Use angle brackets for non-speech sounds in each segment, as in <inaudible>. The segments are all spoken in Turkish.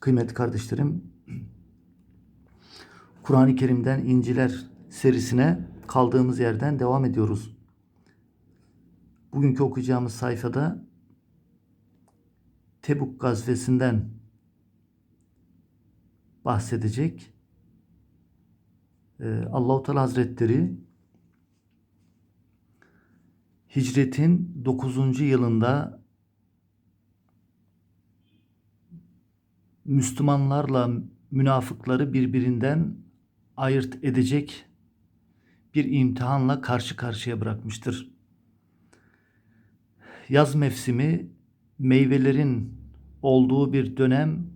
Kıymetli kardeşlerim, Kur'an-ı Kerim'den İnciler serisine kaldığımız yerden devam ediyoruz. Bugünkü okuyacağımız sayfada Tebuk gazvesinden bahsedecek. Ee, Allahu Teala Hazretleri Hicretin 9. yılında Müslümanlarla münafıkları birbirinden ayırt edecek bir imtihanla karşı karşıya bırakmıştır. Yaz mevsimi meyvelerin olduğu bir dönem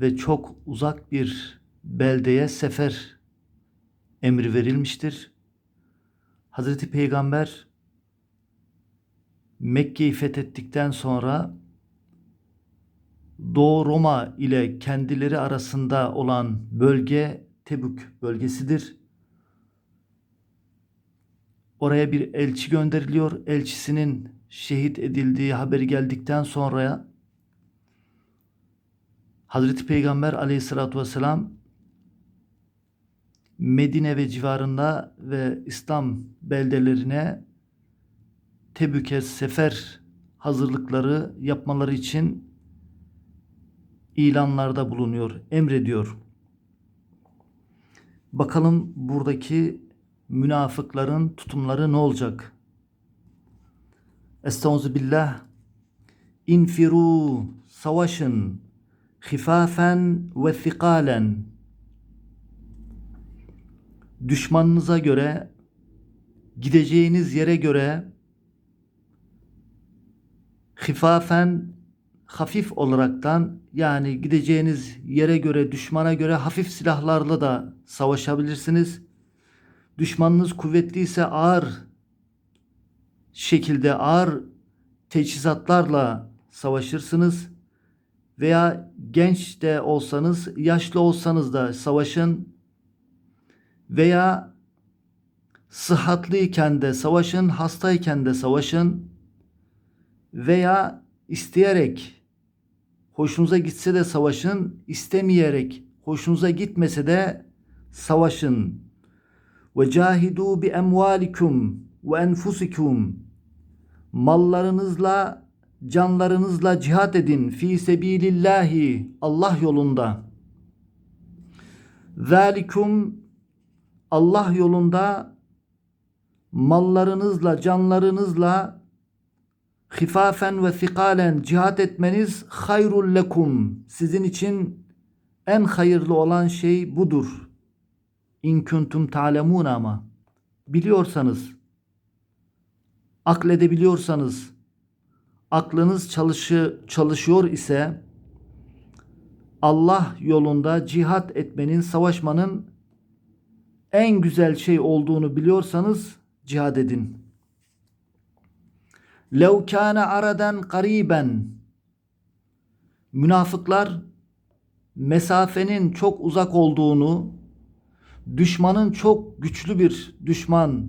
ve çok uzak bir beldeye sefer emri verilmiştir. Hazreti Peygamber Mekke'yi fethettikten sonra Doğu Roma ile kendileri arasında olan bölge Tebük bölgesidir. Oraya bir elçi gönderiliyor. Elçisinin şehit edildiği haberi geldikten sonra Hazreti Peygamber aleyhissalatü vesselam Medine ve civarında ve İslam beldelerine Tebük'e sefer hazırlıkları yapmaları için ilanlarda bulunuyor, emrediyor. Bakalım buradaki münafıkların tutumları ne olacak? Estaizu billah. İnfiru savaşın hifafen ve thikalen. Düşmanınıza göre gideceğiniz yere göre hifafen hafif olaraktan yani gideceğiniz yere göre düşmana göre hafif silahlarla da savaşabilirsiniz. Düşmanınız kuvvetliyse ağır şekilde ağır teçhizatlarla savaşırsınız. Veya genç de olsanız, yaşlı olsanız da savaşın. Veya sıhhatlıyken de savaşın, hastayken de savaşın. Veya isteyerek hoşunuza gitse de savaşın, istemeyerek hoşunuza gitmese de savaşın. Ve cahidu bi emvalikum ve enfusikum mallarınızla canlarınızla cihat edin fi sebilillahi Allah yolunda. Zalikum Allah yolunda mallarınızla canlarınızla hifafen ve fikalen cihat etmeniz hayrul lekum. Sizin için en hayırlı olan şey budur. İn kuntum ta'lemun ama biliyorsanız akledebiliyorsanız aklınız çalışı, çalışıyor ise Allah yolunda cihat etmenin, savaşmanın en güzel şey olduğunu biliyorsanız cihad edin. Lev kâne aradan kariben Münafıklar mesafenin çok uzak olduğunu, düşmanın çok güçlü bir düşman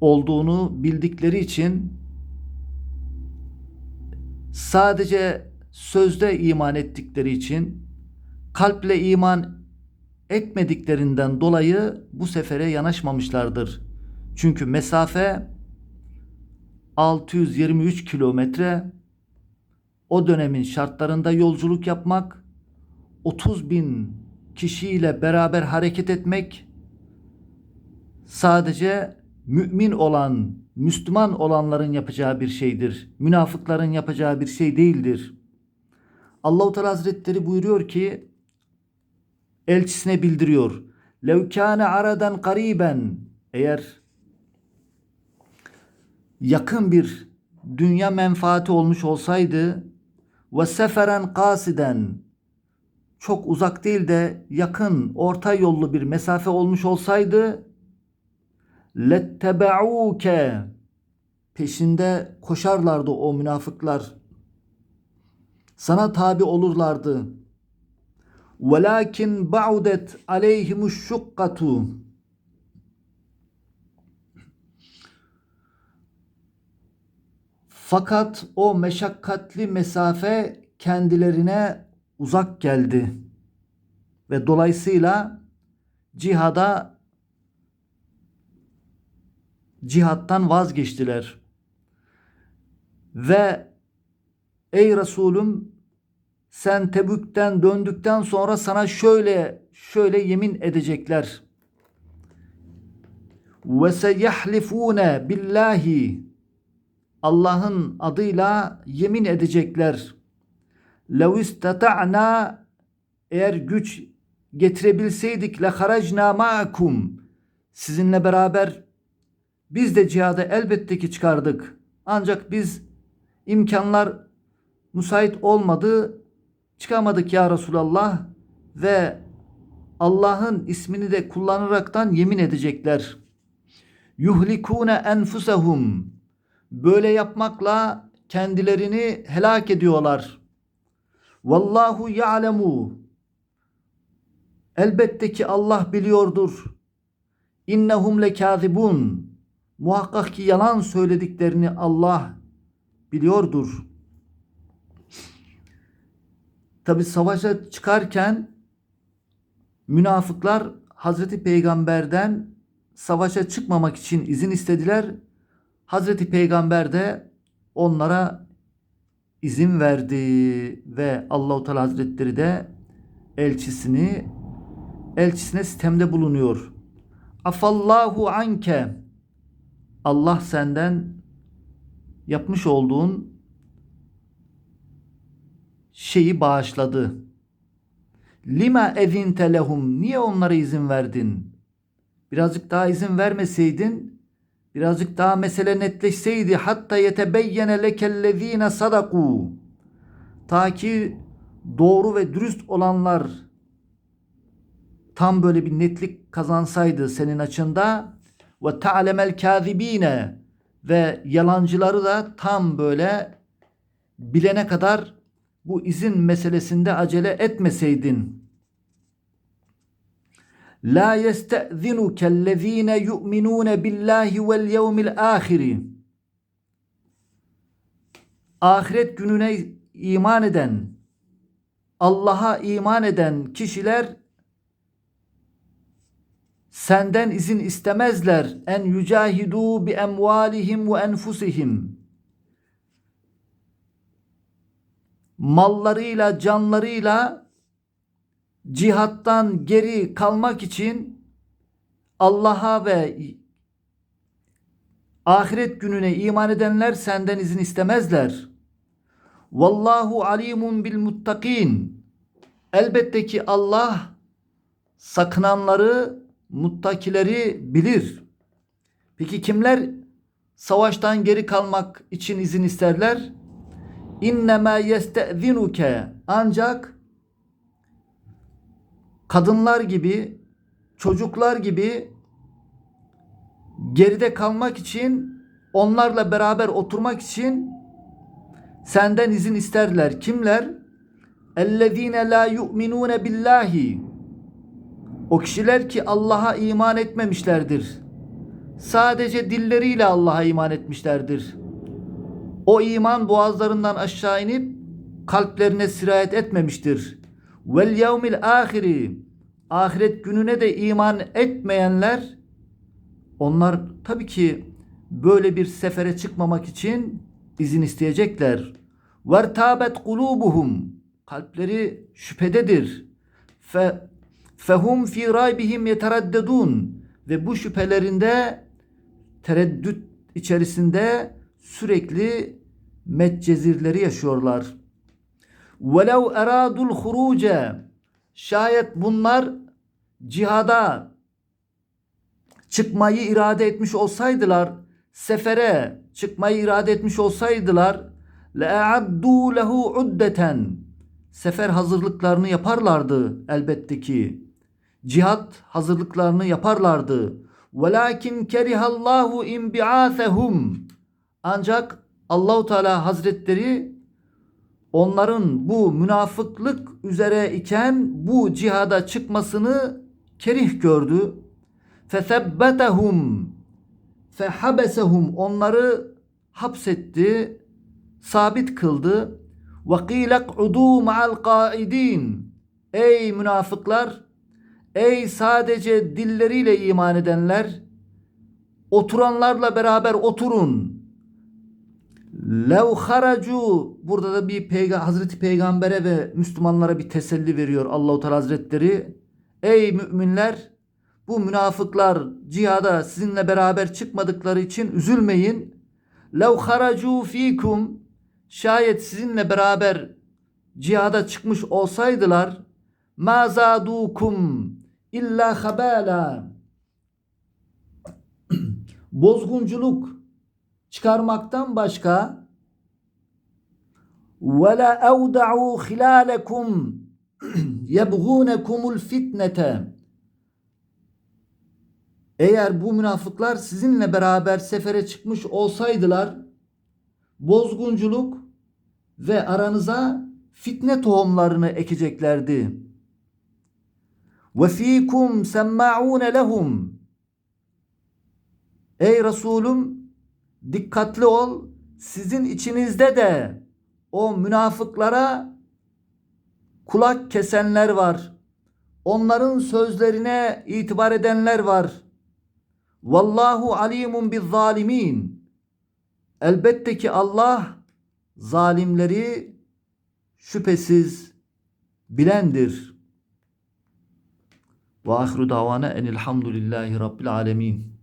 olduğunu bildikleri için sadece sözde iman ettikleri için kalple iman etmediklerinden dolayı bu sefere yanaşmamışlardır. Çünkü mesafe 623 kilometre o dönemin şartlarında yolculuk yapmak 30 bin kişiyle beraber hareket etmek sadece mümin olan, Müslüman olanların yapacağı bir şeydir. Münafıkların yapacağı bir şey değildir. Allahu Teala Hazretleri buyuruyor ki elçisine bildiriyor. Lev kâne aradan kariben eğer yakın bir dünya menfaati olmuş olsaydı ve seferen kasiden çok uzak değil de yakın orta yollu bir mesafe olmuş olsaydı lettebe'uke peşinde koşarlardı o münafıklar. Sana tabi olurlardı. Velakin ba'udet aleyhimuş şukkatu Fakat o meşakkatli mesafe kendilerine uzak geldi ve dolayısıyla cihada cihattan vazgeçtiler. Ve ey Resulüm sen Tebük'ten döndükten sonra sana şöyle şöyle yemin edecekler. Ve seyahlifune billahi Allah'ın adıyla yemin edecekler. Lev istata'na eğer güç getirebilseydik haracna ma'akum sizinle beraber biz de cihada elbette ki çıkardık. Ancak biz imkanlar müsait olmadı. Çıkamadık ya Resulallah ve Allah'ın ismini de kullanaraktan yemin edecekler. Yuhlikune enfusehum. Böyle yapmakla kendilerini helak ediyorlar. Vallahu ya'lemu. Elbette ki Allah biliyordur. İnnehum lekâzibun. Muhakkak ki yalan söylediklerini Allah biliyordur. Tabi savaşa çıkarken münafıklar Hazreti Peygamber'den savaşa çıkmamak için izin istediler. Hazreti Peygamber de onlara izin verdi ve Allahu Teala Hazretleri de elçisini elçisine sistemde bulunuyor. Afallahu anke Allah senden yapmış olduğun şeyi bağışladı. Lima ezinte lehum niye onlara izin verdin? Birazcık daha izin vermeseydin, birazcık daha mesele netleşseydi hatta yetebeyyene lekellezine sadaku. Ta ki doğru ve dürüst olanlar tam böyle bir netlik kazansaydı senin açında ve ta'lemel kâzibine ve yalancıları da tam böyle bilene kadar bu izin meselesinde acele etmeseydin. La yeste'zinuke ellezine yu'minune billahi vel yevmil ahiri. Ahiret gününe iman eden, Allah'a iman eden kişiler senden izin istemezler en yücahidu bi emvalihim ve enfusihim. Mallarıyla, canlarıyla cihattan geri kalmak için Allah'a ve ahiret gününe iman edenler senden izin istemezler. Vallahu alimun bil muttakin. Elbette ki Allah sakınanları, muttakileri bilir. Peki kimler savaştan geri kalmak için izin isterler? İnnemâ yeste'zinuke ancak kadınlar gibi, çocuklar gibi geride kalmak için, onlarla beraber oturmak için senden izin isterler. Kimler? Ellezine la yu'minune billahi. O kişiler ki Allah'a iman etmemişlerdir. Sadece dilleriyle Allah'a iman etmişlerdir. O iman boğazlarından aşağı inip kalplerine sirayet etmemiştir. Vel yevmil ahiri ahiret gününe de iman etmeyenler onlar tabii ki böyle bir sefere çıkmamak için izin isteyecekler. Vertabet kulubuhum kalpleri şüphededir. Fe fehum fi raybihim yeteraddedun ve bu şüphelerinde tereddüt içerisinde sürekli metcezirleri yaşıyorlar. Velev eradul huruce şayet bunlar cihada çıkmayı irade etmiş olsaydılar, sefere çıkmayı irade etmiş olsaydılar, le'addu lehu uddeten sefer hazırlıklarını yaparlardı elbette ki. Cihat hazırlıklarını yaparlardı. Velakin kerihallahu inbi'athehum. Ancak Allahu Teala Hazretleri onların bu münafıklık üzere iken bu cihada çıkmasını kerih gördü. Fesebbetehum fehabesehum onları hapsetti, sabit kıldı. Ve qîle k'udû ma'al qaidin. Ey münafıklar, ey sadece dilleriyle iman edenler, oturanlarla beraber oturun. Lev haracu burada da bir peyga Hazreti Peygamber'e ve Müslümanlara bir teselli veriyor Allahu Teala Hazretleri. Ey müminler bu münafıklar cihada sizinle beraber çıkmadıkları için üzülmeyin. Lev haracu fikum şayet sizinle beraber cihada çıkmış olsaydılar ma zadukum illa habala <clears throat> bozgunculuk çıkarmaktan başka ve la evda'u hilalekum <clears throat> yebğunekumul fitnete eğer bu münafıklar sizinle beraber sefere çıkmış olsaydılar bozgunculuk ve aranıza fitne tohumlarını ekeceklerdi. Ve fikum semma'un lehum Ey Resulüm dikkatli ol sizin içinizde de o münafıklara kulak kesenler var. Onların sözlerine itibar edenler var. Vallahu alimun biz zalimin. Elbette ki Allah zalimleri şüphesiz bilendir. Ve ahiru davana enilhamdülillahi rabbil alemin.